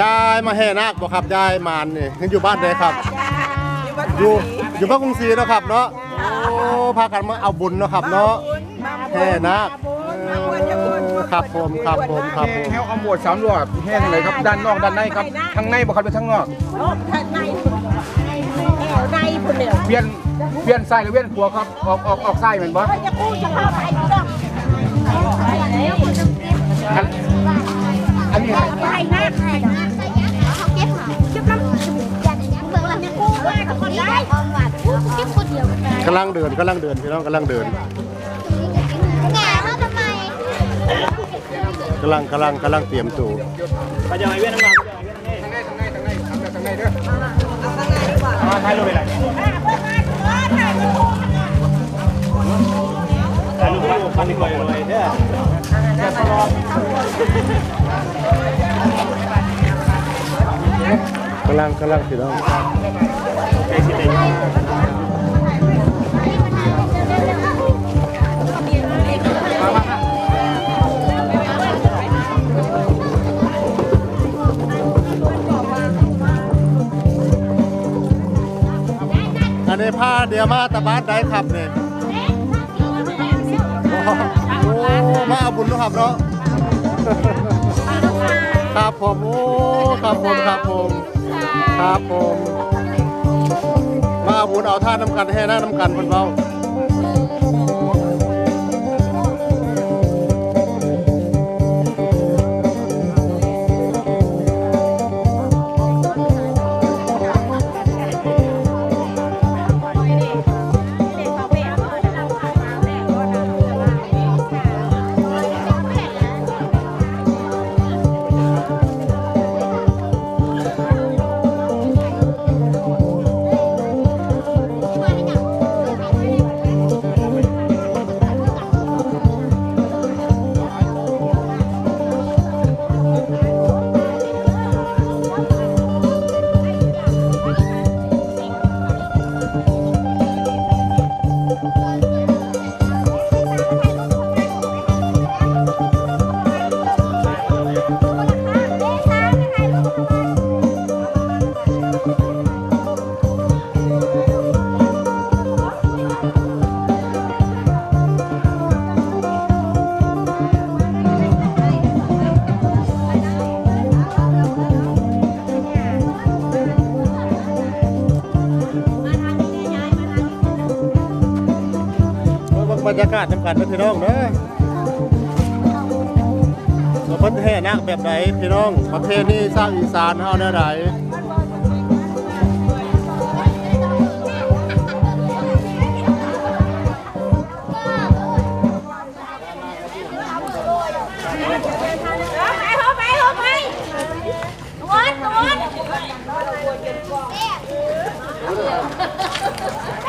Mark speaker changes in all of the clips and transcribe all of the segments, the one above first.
Speaker 1: ยายมาแห่นาคบ่ครับยายมานนี่ยังอยู่บ้านใดครับ อยู่อยู่บ้านกรุงศรีเนาะครับเนาะโอ้พากันมาเอาบุญเนาะครับเนาะแห่นาคเออครับผมครับผมครับผม
Speaker 2: แห้วขมวดสามรอบแห้งเลยครับด้านนอกด้านในครับข้างในบ่ครับเป็นข้างนอก
Speaker 3: โอ้ท่านในแถวในพุ่นเดียว
Speaker 2: เวียนเวียนซ้ายหรือเวียนขวาครับออกออกออกซ้ายเหมือนบ่
Speaker 3: เฮ้ยจะพูดจะเข้าไปก็ต้อง
Speaker 2: อันอันำ
Speaker 3: ลั
Speaker 1: งเดินกำลังเดินพี่น้องกำลังเดิน
Speaker 3: แง่เขาทำไม
Speaker 1: กำลังกำลังกำลังเตรียมตัว
Speaker 2: ทางในทางในทางในทางในเด้อมาถ่ายรูปไปเลย
Speaker 4: ถ่ายรูปไปพันดีกว่าเลยเนี่ย
Speaker 1: กำลังกำลังพี่น้อง อันนี้ผ้าเดียมาตะบานได้ครับเนี่ยโอ้มาเอาบุญนะครับเนาะครับผมโอ้ครับผมครับผมครับผม มาเอาบุญเอาท่าน้ำกันให้หน้าน้ำกันเพิ่นเบา รรยากาศจำกันเด้พี่น้องเด้อว่าเพิ่นแห่นาคแบบไหนพี่น้องประเพณีสร้างอีสานเฮาแนวใด
Speaker 3: ไป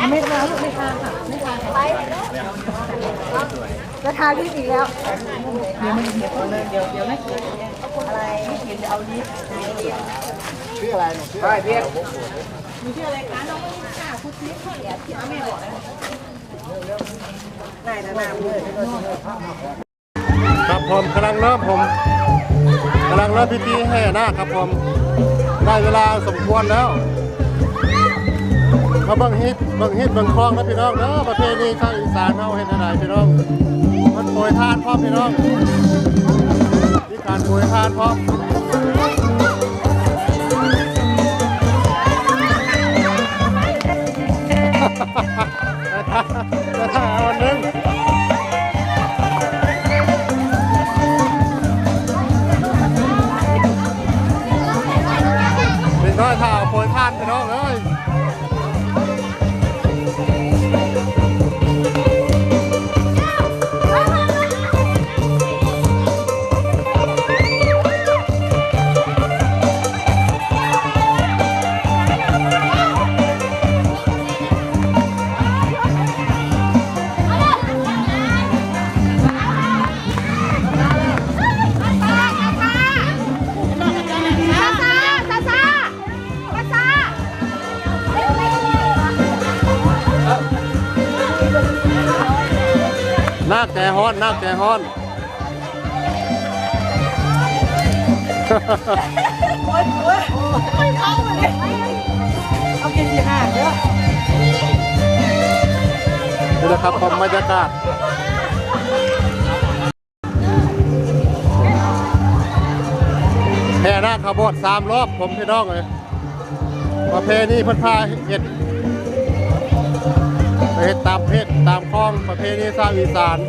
Speaker 3: ไม่ทาลูกไม่ทาค่ะไม่ทาไปจะทาที่อีกแล้ว เดี๋ยวมัเดี๋ยวเดี๋ยวไม่เขียนอะไรไม่เขียนจะเอาลิปชื่ออะไรหนูชื่ออะไรเรียกหนูชื่ออะไรคะน้องค่ะคุณลิปเขาเรียกที่แม่บอกนะนา
Speaker 2: ยนะนามเลย
Speaker 1: ครับผมกำลังเริ่มผมกำลังเริ่มพิธีแห่หน้าครับผมได้เวลาสมควรแล้ว มาเบิ่งฮิตเบิ่งฮิตเบิ่งคลองนะพี่น้องเนาะประเพณีชาวอีสานเฮาเฮ็ดอะไรพี่น้อง มันโปรยทานพร้อมพี่น้องมีการโปรยทานพร้อม แต่ฮ้อนนาคแต่ฮ้อน
Speaker 3: เอากินสี่ห้าเด้อ
Speaker 1: นี่นะครับผมบรรยากาศแห่นาขบวชสามรอบผมพี่น้องเลยประเพณีพันพาเห็ดเห็ดตามเพศตามคลองประเพณีชาวอีสาน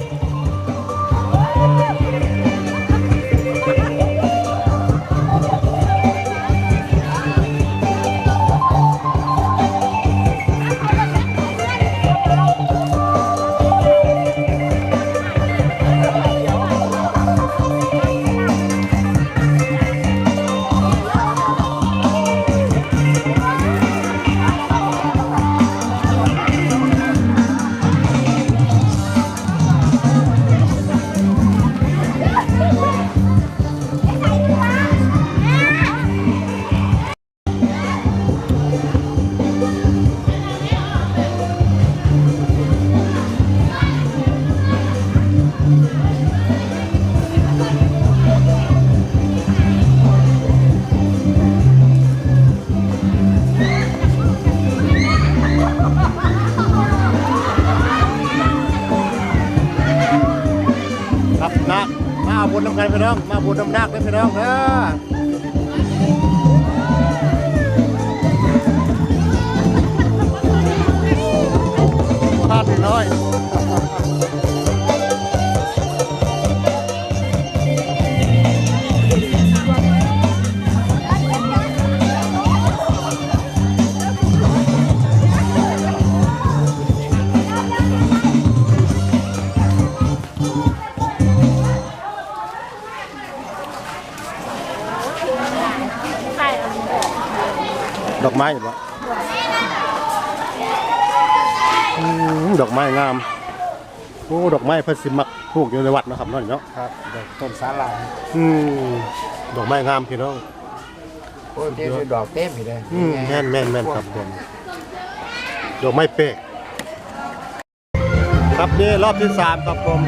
Speaker 1: บุญนำนาคด้วยพี่น้องเด้อ ม้เพิ่นสิมักปลูกอยู่ในวัดเนาะครับเนาะนี่เนาะ
Speaker 5: ครับดอกต้นสาลาย
Speaker 1: อืมดอกไม้งามพี่น้อง
Speaker 5: โอ้ยเจ๊ดอกเต็มอยู่เลย
Speaker 1: อืมแม่นแม่นแม่นครับผมดอกไม้เป๊กครับนี่รอบที่สามครับผม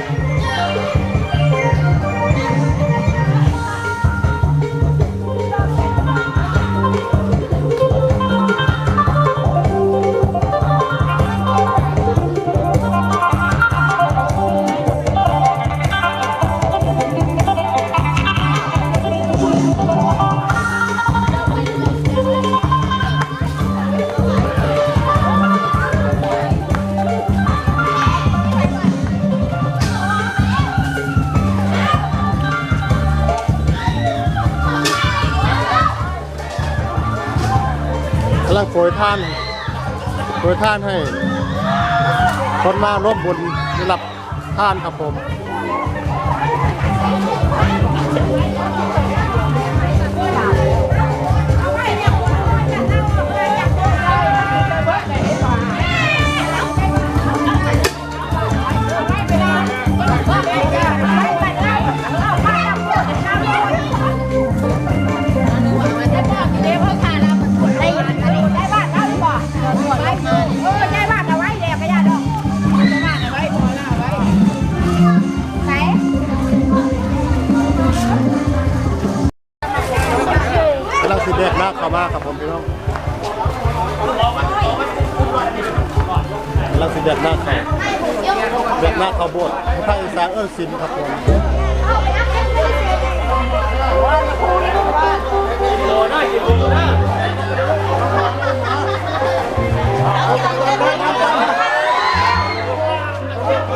Speaker 1: ปรยท่านโปรยท่านให้ คนมาร่วมบุญได้รับท่านครับผม เด็ดมากเข้าโบสถ์พระอีสานเอิ้นสินครับผม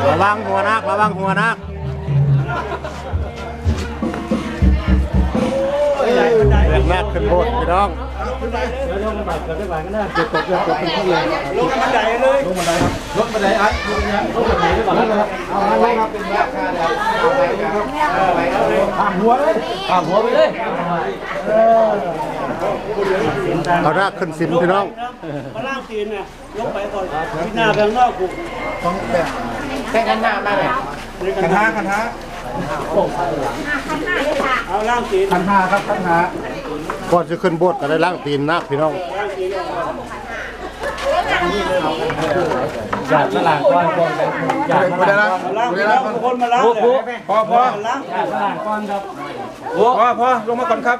Speaker 1: ระวังหัวนักระวังหัวนัก เด็ดมากขึ้นโบสถ์พี่น้อง
Speaker 2: ลงบันไดเลยลงบันไดครับลงบันไดอัดลงบันไดก่อนนะครับ
Speaker 5: เอาไว้ครับเป็นราคาแล้วเอาไว้ครับเอาไว้ครับ
Speaker 2: ข้ามหัวเลยข้ามหัวไปเลย
Speaker 1: เอารากขึ้นสินพี่น้อง
Speaker 2: มาล่างตีนเนี่ยลงไปก่อนที่หน้าแบงนอกกู
Speaker 5: ต้องแบบแค่กันหน้าได้ไหม
Speaker 2: คันท้าคันท้าเอาล่างตีน
Speaker 5: คันห้าครับคันห้า
Speaker 1: ก่อนจะขึ้นโบสถ์ก็ได้ล้างตีนนักพี่น้อง
Speaker 2: อยากมาล้างก้อนก้อนอยากมาล้างล้างพี่น้องคนมาล้างพอพอล้างอยากมาล้างก้อนครับ
Speaker 5: พอพอลงมาก่อนครับ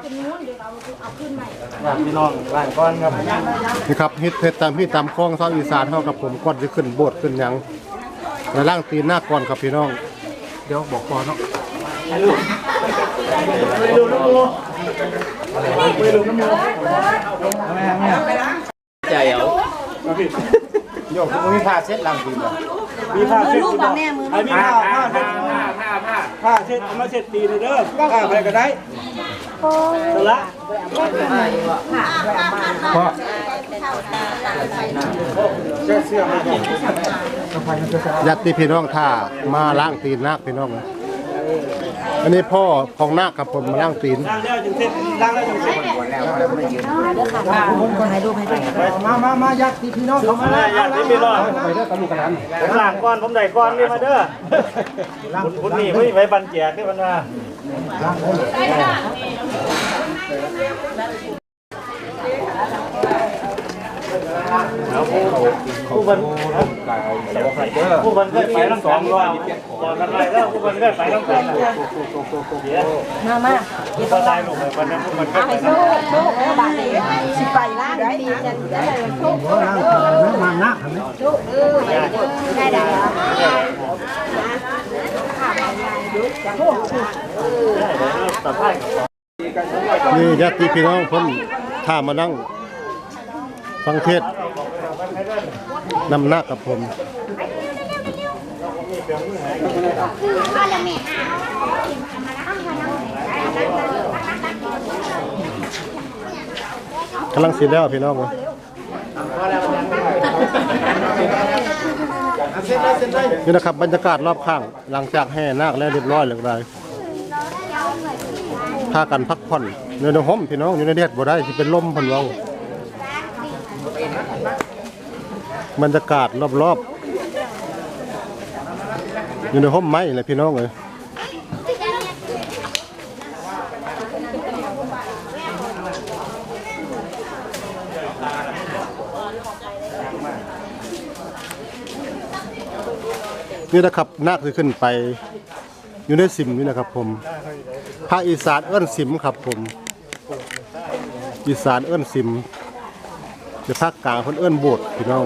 Speaker 2: พี่น้องร่างก้อนครับ
Speaker 1: นี่ครับเฮ็ดเฮ็ดตามพี่ตามคลองชาวอีสานเฮากับผมก่อนจะขึ้นโบสถ์ขึ้นหยังแล้วล่างตีนหน้าก่อนครับพี่น้อง เดี๋ยวบอกก่อนเนาะ
Speaker 2: ใจเอา
Speaker 6: โยกมึงมีผ้าเช็ดหลังกินเหรอ
Speaker 2: มีผ้าเช็ดมือแม่มือไอ้มีผ้าผ้าเช็ด
Speaker 6: ผ้าผ้าผ้า
Speaker 2: ผ้าเช็ดเอามาเช็ดตีเลยเด้อผ้าไปก็ได้เสร็จละ
Speaker 1: เพราะ
Speaker 6: เสื้อเสื้อมาก่อน
Speaker 1: ญาติพี่น้องท่ามาล้างตีนนาคพี่น้องนะ อันนี้พ่อของนาคครับผมมาล่างตีน
Speaker 2: ล้างแล้วจึงเสร็จล้างแล้วจึงเสร็จ
Speaker 6: มามามายัดที่พี่น้องเขามา
Speaker 2: แล้วยักษ์ที่ไม่รอง
Speaker 6: ไปเด้อตะลุกกระนั้น
Speaker 2: ผมล้างก้อนผมได้ก้อนนี่มาเด้อคุณคุณนี่ไม่ไว้บันแจกนี่มันว่าแล้ว ผู้บันผู้บันก็ไปทั้งสองรอบบอกกันไปแล้วผู้บันก็ไปทั้งสองเดี๋ยว
Speaker 5: มามา
Speaker 2: ผู้บันได้ลงไปวันนั้นผู้บันก็ไป
Speaker 5: โซ่โซ่บาทนี้สิไปล้างดีจันได้โชค
Speaker 6: มาหน้า
Speaker 5: ได้ได้
Speaker 2: สัมภาษณ์
Speaker 1: นี่ญาติพี่น้องเพิ่นท่ามานั่งฟังเทศ น์นำนากับผม
Speaker 3: กำ
Speaker 1: ลังสิแล้วพี่น้องเว้ยนี่นะครับบรรยากาศรอบข้าง หลังจากแห่นาคแล้วเรียบร้อยแล้วก็ได้พากันพักผ่อนอยู่ในห้องพี่น้องอยู่ในเด็ดบ่ได้ที่เป็นลมพันว้า บรรยากาศรอบๆ อยู่ในห้องไม้เลยพี่น้องเอ้ยนี่นะครับนาคที่ขึ้นไป อยู่ในสิมนี่นะครับผมภาคอีสานเอิ้นสิมครับผม อีสานเอิ้นสิมเดี๋ยวภาคกลางเพิ่นเอิ้นโบสถ์พี่น้อง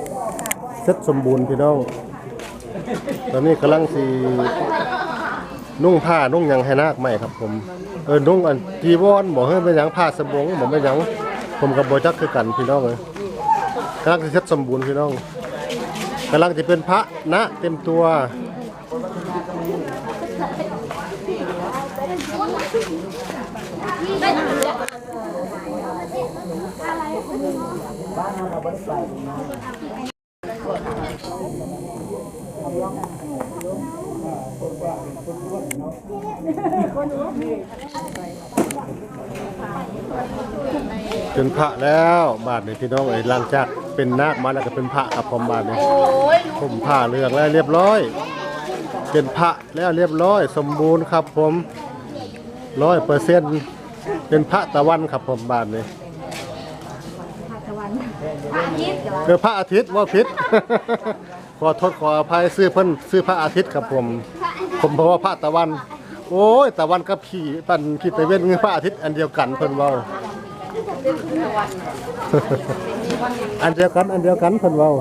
Speaker 5: ร็
Speaker 1: จสมบูรณ์พี่น้อง ตอนนี้กำลังสีนุ่งผ้านุ่งหยังให้นาคใหม่ครับผมเออนุ่งอันจีวรบอกให้เป็นหยังผ้าสบงบอกเป็นหยังผมกับโบจักคือกันพี่น้องเลยกำลังสิเสร็จสมบูรณ์พี่น้องกำลังจะเป็นพระนะเต็มตัวเป็นพระแล้วบาทนี่พี่น้องเอ้ยหลังจากเป็นนาคมาแล้วก็เป็นพระครับผมบาทนี่ผมผ้าเลืองแล้วเรียบร้อย เป็นพระแล้วเรียบร้อย สมบูรณ์ครับผมร้อยเปอร์เซ็นต์เป็นพระตะวันครับผมบาทนี่เกิดพระอาทิตย์ว่าพิษขอโทษขออภัยซื้อเพิ่นซื้อพระอาทิตย์ครับผม ผมเพราะว่าพระตะวัน โอ้ยตะวันกับขี่ปันขี่ตะเวนคือพระอาทิตย์อันเดียวกันเพิ่นเว้าอันเดียวกันอันเดียวกันเพิ่นเว้า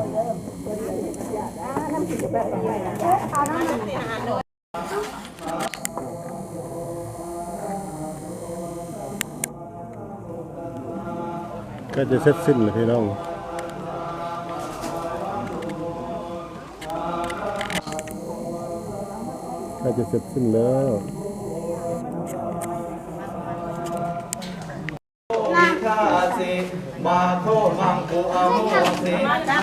Speaker 1: ก็จะเสร็จสิ้นเลยพี่น้องก็จะเสร็จสิ้นแล้ว
Speaker 6: คาสิมา โคมังกุอโมสิ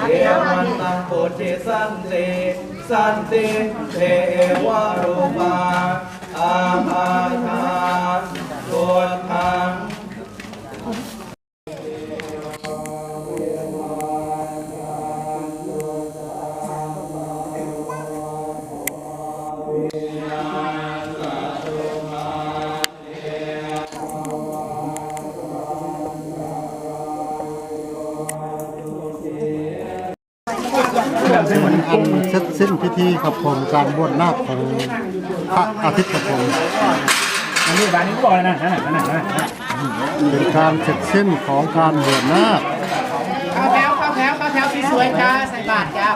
Speaker 6: เอวันตังปุจิสันติสันติเทวารูปาอาหา
Speaker 1: ร พิธีครับผมการบวชนาคของพระอาทิตย์ครับผม
Speaker 2: อันนี้บ้านนี้ก็บอกเลยนะนั่นน่ะนั่นน่ะนั่นน่ะ
Speaker 1: เป็นการเสร็จสิ้นของการบวชนาค
Speaker 5: ข้าวแถวข้าวแถวข้าวแถวสวยๆจ้าใส่บาตรจ้า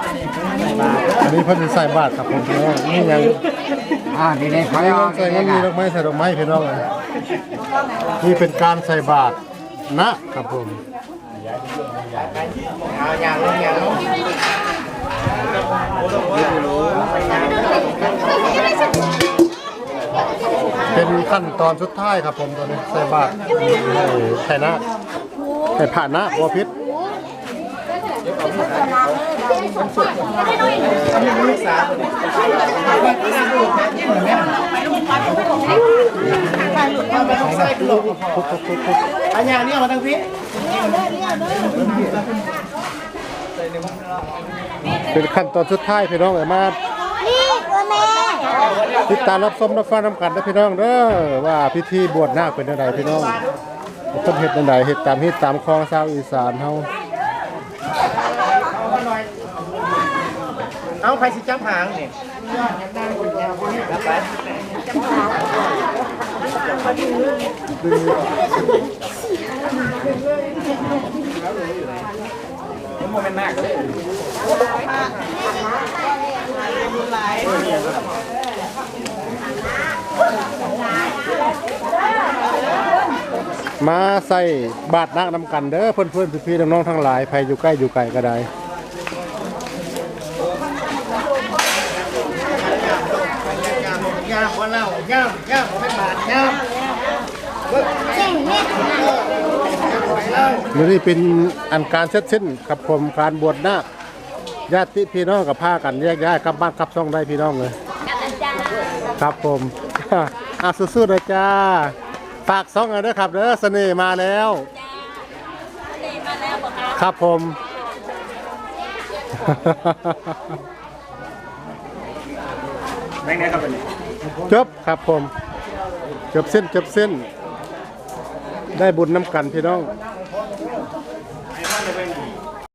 Speaker 1: อันนี้เพิ่นสิใส่บาตรครับผมพี่น้องนี่ยัง
Speaker 4: อ่านี่นี่เขา
Speaker 1: นี่ใส่เงินมีดอกไม้ใส่ดอกไม้พี่น้องเลยนี่เป็นการใส่บาตรนะครับผม
Speaker 5: เอาอย่างลงอย่างลง
Speaker 1: เป็นขั้นตอนสุดท้ายครับผมตอนนี้ใส่บาตรให้ใส่นาคใส่ผ่านนาคบัวพิษ
Speaker 5: อันอย่างนี้เอามาทั้งพี่
Speaker 1: เป็นขั้นตอนสุดท้ายพี่น้องเลยมา
Speaker 3: นี่ตัว แม่
Speaker 1: ติดตามรับชมรับฟังนำกันนะพี่น้องเด้อว่าพิธีบวชนาคเป็นอะไรพี่น้องเพิ่นเฮ็ดจังไดเฮ็ดตามเฮ็ดตามคลองชาวอีสานเฮา
Speaker 5: เอาใครสิจับหางนี่
Speaker 1: มาใส่บาตรนาคนำกันเด้อเพื่อนๆพี่ๆน้องๆทั้งหลายใครอยู่ใกล้อยู่ไกลก็ได้
Speaker 5: ย่างว่าเล่าย่างย่างไม่บาดย่าง
Speaker 3: เก่งแม่
Speaker 1: มื้อนี้เป็นอันการเสร็จสิ้นกับผมการบวชนาคญาติพี่น้องกับพากันแยกย้ายกลับบ้านกลับช่องได้พี่น้องเลยครับผมอะสู้ๆนะจ้าฝากซ่องหน่อยด้วยครับเด้อเสน่ห์มาแล้วครับผม
Speaker 2: แม่งเนี่ยครับเป็น
Speaker 1: จบครับผมจบเส้นจบเส้น ได้บุญน้ำกันพี่น้อง